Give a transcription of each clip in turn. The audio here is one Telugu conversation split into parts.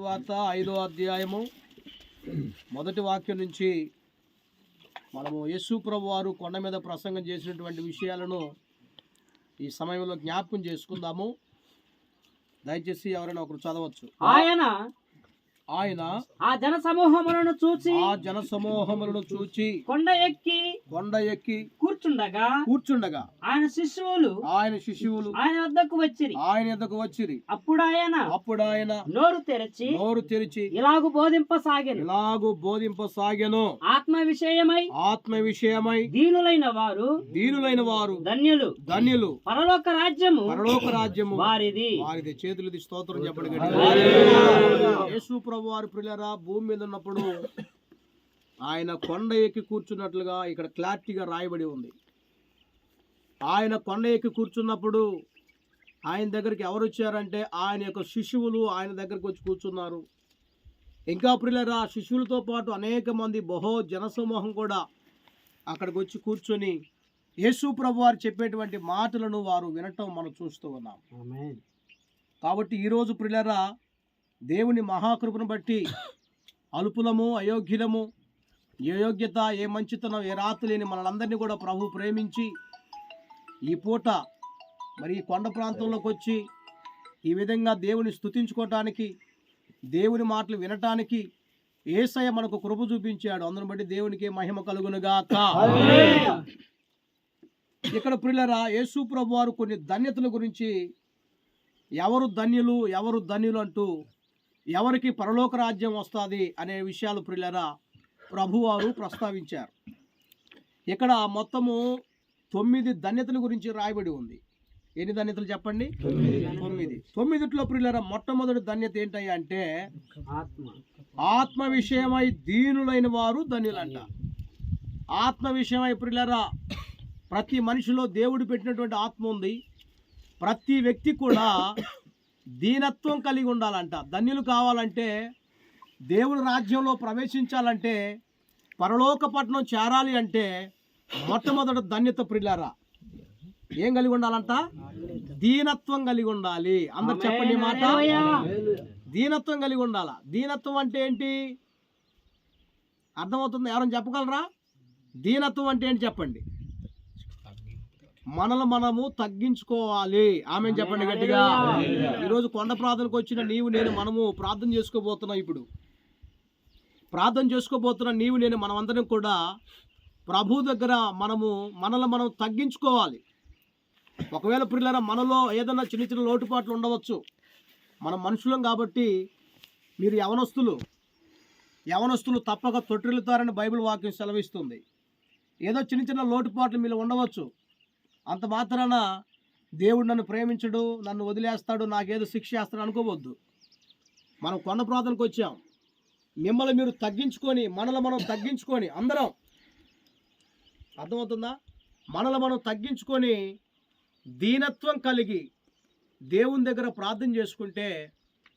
వార్త ఐదో అధ్యాయము. మొదటి వాక్యం నుంచి మనము యేసు ప్రభు వారు కొండ మీద ప్రసంగం చేసినటువంటి విషయాలను ఈ సమయంలో జ్ఞాపకం చేసుకుందాము. దయచేసి ఎవరైనా ఒకరు చదవచ్చు. ఆయన ఆయన ఆ జన సమూహములను చూచి ఆ జన సమూహములను చూచి కొండ ఎక్కి కొండ ఎక్కి కూర్చుండగా కూర్చుండగా ఆయన శిశువులు ఆయన శిష్యువులు ఆయన వద్దకు వచ్చిరి. ఆయన ఎద్దకు వచ్చిరి. అప్పుడు ఆయన అప్పుడు ఆయన నోరు తెరచి నోరు తెరిచి ఇలాగు బోధింపసాగెను. ఇలాగు బోధింపసాగెను. ఆత్మ విషయమై ఆత్మ విషయమై దీనులైన వారు దీనులైన వారు ధన్యులు. ధన్యులు. పరలోక రాజ్యము పరలోక రాజ్యము వారిది. వారిది. చేతులది స్తోత్రం చెప్పండి యేసు ప్రభు వారి పిల్లరా భూమి మీద ఉన్నప్పుడు ఆయన కొండ ఎక్కి కూర్చున్నట్లుగా ఇక్కడ క్లారిటీగా రాయబడి ఉంది. ఆయన కొండ ఎక్కి కూర్చున్నప్పుడు ఆయన దగ్గరికి ఎవరు వచ్చారంటే ఆయన యొక్క శిశువులు ఆయన దగ్గరికి వచ్చి కూర్చున్నారు. ఇంకా ప్రియులరా శిశువులతో పాటు అనేక మంది బహో జనసమూహం కూడా అక్కడికి వచ్చి కూర్చొని యేసు ప్రభు వారు చెప్పేటువంటి మాటలను వారు వినటం మనం చూస్తూ ఉన్నాం. కాబట్టి ఈరోజు ప్రిలరా దేవుని మహాకృపను బట్టి అల్పులము అయోగ్యులము ఏ యోగ్యత ఏ మంచితనం ఏ రాత లేని మనలందరినీ కూడా ప్రభు ప్రేమించి ఈ పూట మరి కొండ ప్రాంతంలోకి వచ్చి ఈ విధంగా దేవుని స్తుతించుకోవటానికి దేవుని మాటలు వినటానికి ఏసయ్య మనకు కృప చూపించాడు. అందుని బట్టి దేవునికి మహిమ కలుగునుగాక. ఇక్కడ ప్రిల్లరా యేసు ప్రభు వారు కొన్ని ధన్యతల గురించి ఎవరు ధన్యులు ఎవరు ధన్యులు అంటూ ఎవరికి పరలోక రాజ్యం వస్తుంది అనే విషయాలు ప్రిల్లరా ప్రభువారు ప్రస్తావించారు. ఇక్కడ మొత్తము తొమ్మిది ధన్యతల గురించి రాయబడి ఉంది. ఎన్ని ధన్యతలు చెప్పండి? తొమ్మిది. తొమ్మిదిట్లో ప్రిల్లరా మొట్టమొదటి ధన్యత ఏంటయ్యా అంటే ఆత్మ ఆత్మ విషయమై దీనులైన వారు ధన్యులంట. ఆత్మ విషయమై ప్రిల్లరా ప్రతి మనిషిలో దేవుడు పెట్టినటువంటి ఆత్మ ఉంది. ప్రతి వ్యక్తి కూడా దీనత్వం కలిగి ఉండాలంట. ధన్యులు కావాలంటే దేవుని రాజ్యంలో ప్రవేశించాలంటే పరలోక పట్టణం చేరాలి అంటే మొట్టమొదటి ధన్యత ప్రిల్లారా ఏం కలిగి ఉండాలంట? దీనత్వం కలిగి ఉండాలి. అందరు చెప్పండి మాట. దీనత్వం కలిగి ఉండాలా? దీనత్వం అంటే ఏంటి? అర్థమవుతుంది? ఎవరైనా చెప్పగలరా? దీనత్వం అంటే ఏంటి చెప్పండి? మనల్ని మనము తగ్గించుకోవాలి. ఆమె చెప్పండి గట్టిగా. ఈరోజు కొండ ప్రార్థనకు వచ్చిన నీవు నేను మనము ప్రార్థన చేసుకోబోతున్నాం ఇప్పుడు. ప్రార్థన చేసుకోబోతున్న నీవు నేను మనమందరం కూడా ప్రభు దగ్గర మనము మనల్ని మనం తగ్గించుకోవాలి. ఒకవేళ పిల్లల మనలో ఏదైనా చిన్న చిన్న లోటుపాట్లు ఉండవచ్చు. మనం మనుషులం కాబట్టి మీరు యవనస్తులు. యవనస్తులు తప్పక తొట్టిల్లుతారని బైబిల్ వాక్యం సెలవిస్తుంది. ఏదో చిన్న చిన్న లోటుపాట్లు మీరు ఉండవచ్చు. అంత మాత్రాన దేవుడు నన్ను ప్రేమించడు నన్ను వదిలేస్తాడు నాకేదో శిక్ష చేస్తాడు అనుకోవద్దు. మనం కొండ ప్రార్థనకు వచ్చాం. మిమ్మల్ని మీరు తగ్గించుకొని మనల్ని మనం తగ్గించుకొని అందరం. అర్థమవుతుందా? మనల్ని మనం తగ్గించుకొని దీనత్వం కలిగి దేవుని దగ్గర ప్రార్థన చేసుకుంటే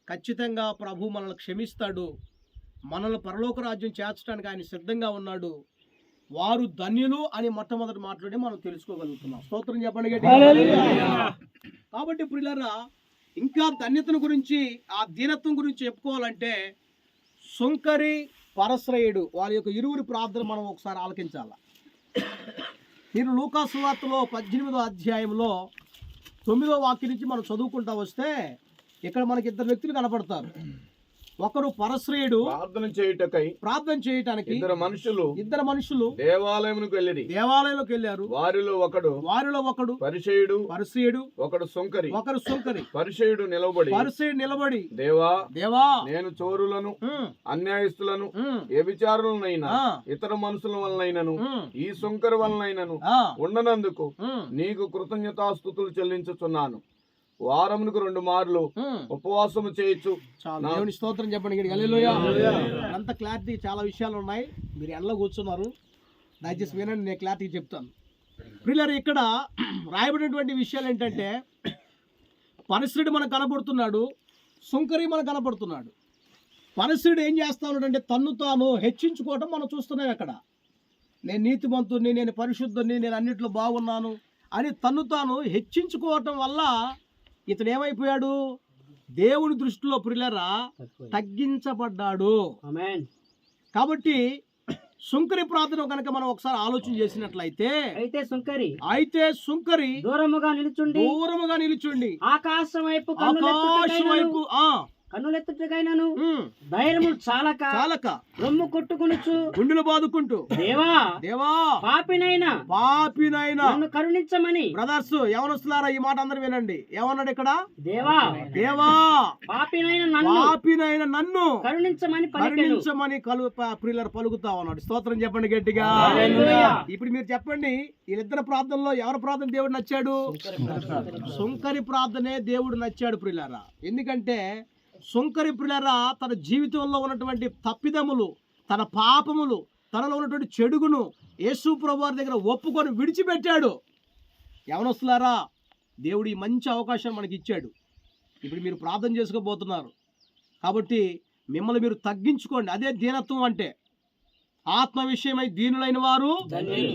ఖచ్చితంగా ప్రభు మనల్ని క్షమిస్తాడు. మనల్ని పరలోక రాజ్యం చేర్చడానికి ఆయన సిద్ధంగా ఉన్నాడు. వారు ధన్యులు అని మొట్టమొదటి మాట్లాడి మనం తెలుసుకోగలుగుతున్నాం. స్తోత్రం చెప్పండి. కాబట్టి ప్రియులారా ఇంకా ధన్యతను గురించి ఆ దీనత్వం గురించి చెప్పుకోవాలంటే సుంకరి పరశ్రయుడు వారి యొక్క ఇరువురి ప్రార్థన మనం ఒకసారి ఆలకించాల? మీరు లూకాసువార్తలో పద్దెనిమిదో అధ్యాయంలో తొమ్మిదో వాక్యం నుంచి మనం చదువుకుంటా వస్తే ఇక్కడ మనకి ఇద్దరు వ్యక్తులు కనపడతారు. ఒకరు పరశ్రయుడు ప్రార్థన చేయుటకై ప్రార్థన చేయటానికి ఇద్దరు మనుషులు ఇద్దరు మనుషులు దేవాలయమునకు వెళ్ళిరి. దేవాలయంలోకి వెళ్ళారు. వారిలో ఒకడు వారిలో ఒకడు పరిచయుడు పరిసయుడు ఒకడు సొంకరి. ఒకరు సుంకరి. పరిచయుడు నిలబడి పరిసయుడు నిలబడి దేవా దేవా నేను చోరులను అన్యాయస్తులను వ్యభిచారులనైనా ఇతర మనుషుల వలనైనను ఈ సొంకరి వలనైనను ఉండనందుకు నీకు కృతజ్ఞతాస్థుతులు చెల్లించుచున్నాను. వారమునకు రెండు మార్లు. ఉపవాసము చేయొచ్చు చాలు. దేవుని స్తోత్రం చెప్పండి అంత క్లారిటీ చాలా విషయాలు ఉన్నాయి. మీరు ఎండలో కూర్చున్నారు. దయచేసి వినండి నేను క్లారిటీ చెప్తాను. ప్రిల్లర్ ఇక్కడ రాయబడినటువంటి విషయాలు ఏంటంటే పరిశ్రుడు మనకు కనబడుతున్నాడు సుంకరి మనకు కనబడుతున్నాడు. పరిశ్రుడు ఏం చేస్తా ఉన్నాడంటే తన్ను తాను హెచ్చించుకోవటం మనం చూస్తున్నాం ఇక్కడ. నేను నీతిమంతుడిని నేను పరిశుద్ధుని నేను అన్నిట్లో బాగున్నాను అని తన్ను తాను హెచ్చించుకోవటం వల్ల ఇతడు ఏమైపోయాడు దేవుని దృష్టిలో ప్రిలరా తగ్గించబడ్డాడు. కాబట్టి సుంకరి ప్రార్థన కనుక మనం ఒకసారి ఆలోచన చేసినట్లయితే అయితే సుంకరి అయితే సుంకరి దూరముగా నిలుచుండి దూరముగా నిలుచుండి ఆకాశం వైపు ఆకాశం వైపు ఆ కన్నులెత్తుటకైనను ధైర్యము చాలక చాలక. రొమ్ము కొట్టుకునుచు. గుండెలు బాదుకుంటూ. దేవా దేవా. పాపినైనా. పాపినైనా. నన్ను కరుణించమని. బ్రదర్స్ ఎవరొస్తున్నారా ఈ మాట అందరూ వినండి. ఏమన్నాడు ఇక్కడ? దేవా. దేవా. పాపినైన నన్ను పాపినైన నన్ను కరుణించమని కరుణించమని కలు ప్రియుల పలుకుతా ఉన్నాడు. స్తోత్రం చెప్పండి గట్టిగా. హల్లెలూయా. ఇప్పుడు మీరు చెప్పండి వీళ్ళిద్దరు ప్రార్థనలో ఎవరి ప్రార్థన దేవుడు నచ్చాడు? సుంకరి ప్రార్థనే దేవుడు నచ్చాడు ప్రియులారా. ఎందుకంటే సుంకరి ప్రియులారా తన జీవితంలో ఉన్నటువంటి తప్పిదములు తన పాపములు తనలో ఉన్నటువంటి చెడుగును యేసు ప్రభు వారి దగ్గర ఒప్పుకొని విడిచిపెట్టాడు. ఎవరొస్తున్నారా దేవుడు ఈ మంచి అవకాశం మనకి ఇచ్చాడు ఇప్పుడు మీరు ప్రార్థన చేసుకోబోతున్నారు. కాబట్టి మిమ్మల్ని మీరు తగ్గించుకోండి. అదే దీనత్వం అంటే ఆత్మ విషయమై దీనులైన వారు.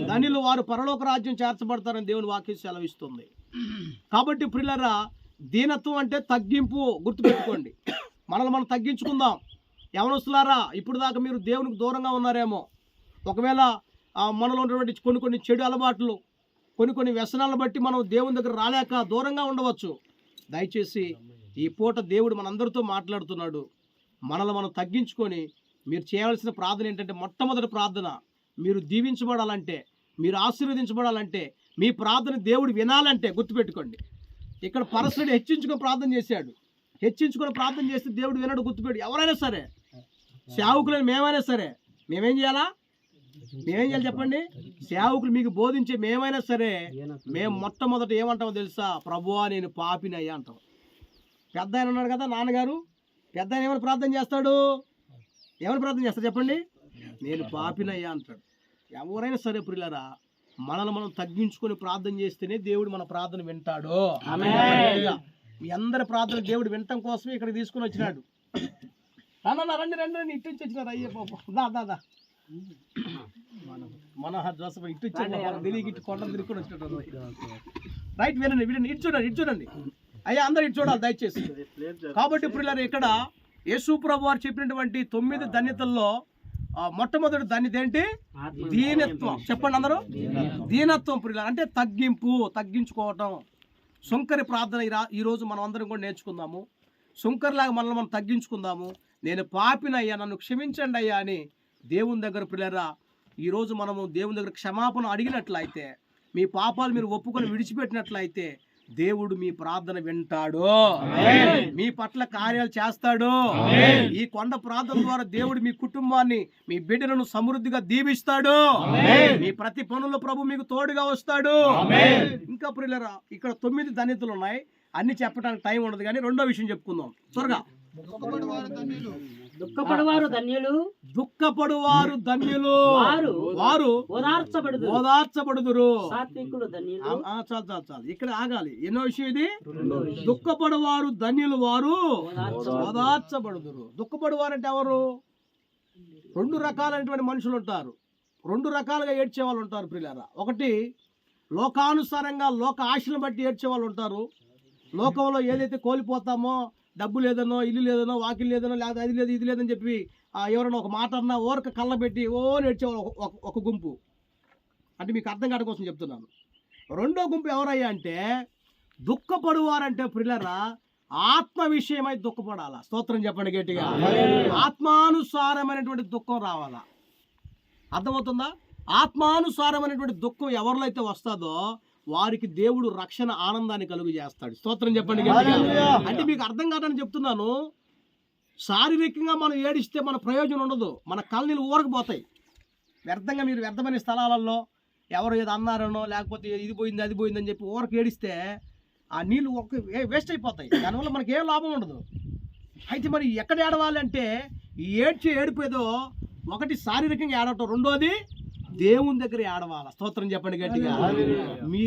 ధనులు వారు పరలోక రాజ్యం చేర్చబడతారని దేవుని వాక్యం సెలవిస్తుంది. కాబట్టి ప్రిల్లరా దీనత్వం అంటే తగ్గింపు గుర్తుపెట్టుకోండి. మనల్ని మనం తగ్గించుకుందాం. యవనస్తులారా ఇప్పుడు దాకా మీరు దేవునికి దూరంగా ఉన్నారేమో. ఒకవేళ మనలో ఉన్నటువంటి కొన్ని కొన్ని చెడు అలవాట్లు కొన్ని కొన్ని వ్యసనాలను బట్టి మనం దేవుని దగ్గర రాలేక దూరంగా ఉండవచ్చు. దయచేసి ఈ పూట దేవుడు మనందరితో మాట్లాడుతున్నాడు. మనల్ని మనం తగ్గించుకొని మీరు చేయవలసిన ప్రార్థన ఏంటంటే మొట్టమొదటి ప్రార్థన. మీరు దీవించబడాలంటే మీరు ఆశీర్వదించబడాలంటే మీ ప్రార్థన దేవుడు వినాలంటే గుర్తుపెట్టుకోండి. ఇక్కడ పరస్పరుడు హెచ్చించుకొని ప్రార్థన చేశాడు. హెచ్చించుకొని ప్రార్థన చేస్తే దేవుడు వినడు గుర్తుపెట్టు. ఎవరైనా సరే సేవకులని మేమైనా సరే మేమేం చేయాలా? మేమేం చేయాలి చెప్పండి? సేవకులు మీకు బోధించే మేమైనా సరే మేము మొట్టమొదట ఏమంటామో తెలుసా? ప్రభువా నేను పాపినయ్యా అంటాం. పెద్ద ఆయన ఉన్నాడు కదా నాన్నగారు. పెద్ద ఆయన ఏమైనా ప్రార్థన చేస్తాడు? ఏమైనా ప్రార్థన చేస్తాడు చెప్పండి? నేను పాపినయ్యా అంటాడు. ఎవరైనా సరే ప్రియులరా మనల్ని మనం తగ్గించుకొని ప్రార్థన చేస్తేనే దేవుడు మన ప్రార్థన వింటాడు. మీ అందరి ప్రార్థన దేవుడు వినటం కోసమే ఇక్కడ తీసుకొని వచ్చినాడు. రానా రండి రండి రండి. ఇటు వచ్చినారు అయ్యే పాప. దా దా దా. మన జోసఫ్ ఇటు వచ్చాడు. ఇటు కొండ తిరుక్కొని వచ్చినట్టు రైట్ వినండి వినండి. ఇటు చూడండి ఇటు చూడండి. అయ్యా అందరు ఇటు చూడాలి దయచేసి. కాబట్టి ఇప్పుడు ఇక్కడ యేసు ప్రభు వారు చెప్పినటువంటి తొమ్మిది ధన్యతల్లో మొట్టమొదటి ధన్యత ఏంటి దీనత్వం. చెప్పండి అందరూ. దీనత్వం. ప్రియుల అంటే తగ్గింపు తగ్గించుకోవటం. సుంకరి ప్రార్థన ఈ రా- ఈ రోజు మనం అందరం కూడా నేర్చుకుందాము. సుంకరిలాగా మనల్ని మనం తగ్గించుకుందాము. నేను పాపినయ్యా నన్ను క్షమించండి అయ్యా అని దేవుని దగ్గర పిల్లరా ఈరోజు మనము దేవుని దగ్గర క్షమాపణ అడిగినట్లయితే మీ పాపాలు మీరు ఒప్పుకొని విడిచిపెట్టినట్లయితే దేవుడు మీ ప్రార్థన వింటాడు. మీ పట్ల కార్యాలు చేస్తాడు. ఈ కొండ ప్రార్థన ద్వారా దేవుడు మీ కుటుంబాన్ని మీ బిడ్డలను సమృద్ధిగా దీవిస్తాడు. మీ ప్రతి పనుల్లో ప్రభు మీకు తోడుగా వస్తాడు. ఇంకా ప్రియులరా ఇక్కడ తొమ్మిది ధన్యతలు ఉన్నాయి అన్ని చెప్పడానికి టైం ఉండదు కానీ రెండో విషయం చెప్పుకుందాం. త్వరగా. దుఃఖపడువారు ధన్యులు. దుఃఖపడువారు ధన్యులు. వారు వారు ఓదార్చబడదు ఓదార్చబడుదురు. సాత్వికులు ధన్యులు. ఆ, చాలు చాలు చాలు. ఇక్కడ ఆగాలి. ఎన్నో విషయం ఇది? దుఃఖపడువారు ధన్యులు వారు ఓదార్చబడుదురు. దుఃఖపడువారు అంటే ఎవరు? రెండు రకాలైనటువంటి మనుషులు ఉంటారు. రెండు రకాలుగా ఏడ్చే వాళ్ళు ఉంటారు ప్రియులారా. ఒకటి లోకానుసారంగా లోక ఆశలను బట్టి ఏడ్చే వాళ్ళు ఉంటారు. లోకంలో ఏదైతే కోల్పోతామో డబ్బు లేదనో ఇల్లు లేదనో వాకిల్ లేదనో లేదా అది లేదు ఇది లేదని చెప్పి ఎవరైనా ఒక మాట అన్నా ఓరక కళ్ళబెట్టి ఓ నేర్చేవాళ్ళు ఒక- ఒక- ఒక గుంపు. అంటే మీకు అర్థం కావడం కోసం చెప్తున్నాను. రెండో గుంపు ఎవరయ్యా అంటే దుఃఖపడువారంటే ప్రిలరా ఆత్మ విషయమై దుఃఖపడాలా? స్తోత్రం చెప్పండి గట్టిగా. ఆత్మానుసారమైనటువంటి దుఃఖం రావాలా? అర్థమవుతుందా? ఆత్మానుసారమైనటువంటి దుఃఖం ఎవరిలో అయితే వస్తుందో వారికి దేవుడు రక్షణ ఆనందాన్ని కలుగు చేస్తాడు. స్తోత్రం చెప్పండి. అంటే మీకు అర్థం కాదని చెప్తున్నాను. శారీరకంగా మనం ఏడిస్తే మన ప్రయోజనం ఉండదు. మన కళ్ళనీళ్ళు ఊరకపోతాయి. వ్యర్థంగా మీరు వ్యర్థమైన స్థలాలలో ఎవరు ఏదో అన్నారనో లేకపోతే ఇది పోయింది అది పోయిందని చెప్పి ఊరకు ఏడిస్తే ఆ నీళ్ళు ఒక వేస్ట్ అయిపోతాయి. దానివల్ల మనకి ఏం లాభం ఉండదు. అయితే మరి ఎక్కడ ఏడవాలి అంటే ఈ ఏడ్చే ఏడిపోయేదో ఒకటి శారీరకంగా ఏడవటం రెండోది దేవుని దగ్గర ఏడవాల? స్తోత్రం చెప్పండి గట్టిగా. మీ